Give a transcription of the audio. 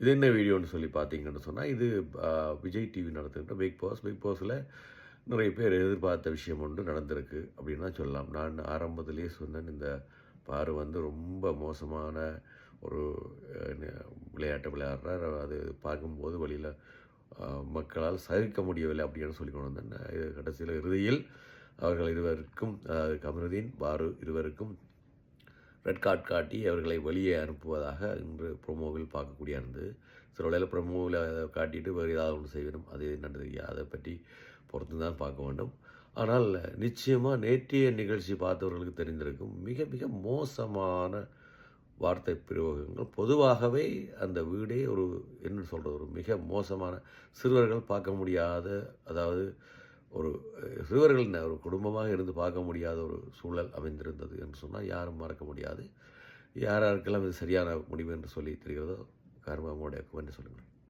இது என்ன வீடியோன்னு சொல்லி பார்த்தீங்கன்னு சொன்னால் இது விஜய் டிவி நடத்துகின்ற பிக் பாஸ் பிக் பாஸில் நிறைய பேர் எதிர்பார்த்த விஷயம் ஒன்று நடந்திருக்கு அப்படின்னு தான் சொல்லலாம். நான் ஆரம்பத்திலேயே சொன்னேன் இந்த பாரு வந்து ரொம்ப மோசமான ஒரு விளையாட்டை விளையாடுறார். அது பார்க்கும்போது வழியில் மக்களால் சகிக்க முடியவில்லை அப்படின்னு சொல்லி கொண்டு வந்தேன். கடைசியில் இறுதியில் அவர்கள் இருவருக்கும் அதாவது கமருதீன் பாரு இருவருக்கும் ரெட் கார்டு காட்டி அவர்களை வெளியே அனுப்புவதாக இன்று ப்ரொமோவில் பார்க்கக்கூடிய இருந்தது சில வேளையில் ப்ரொமோவில் காட்டிட்டு வேறு ஏதாவது ஒன்று செய்யணும் அது என்னன்னு அதை பற்றி பொறுத்து தான் பார்க்க வேண்டும். ஆனால் நிச்சயமாக நேற்றைய நிகழ்ச்சி பார்த்தவர்களுக்கு தெரிந்திருக்கும் மிக மிக மோசமான வார்த்தை பிரயோகங்கள். பொதுவாகவே அந்த வீடே ஒரு என்ன சொல்கிறது ஒரு மிக மோசமான சிறுவர்கள் பார்க்க முடியாத அதாவது ஒரு சிறுவர்கள் ஒரு குடும்பமாக இருந்து பார்க்க முடியாத ஒரு சூழல் அமைந்திருந்தது என்று சொன்னால் யாரும் மறக்க முடியாது. யார் யாருக்கெல்லாம் இது சரியான முடிவு என்று சொல்லி தெரிகிறதோ காரணமாக உங்களுடைய கமெண்ட் சொல்லுங்கள்.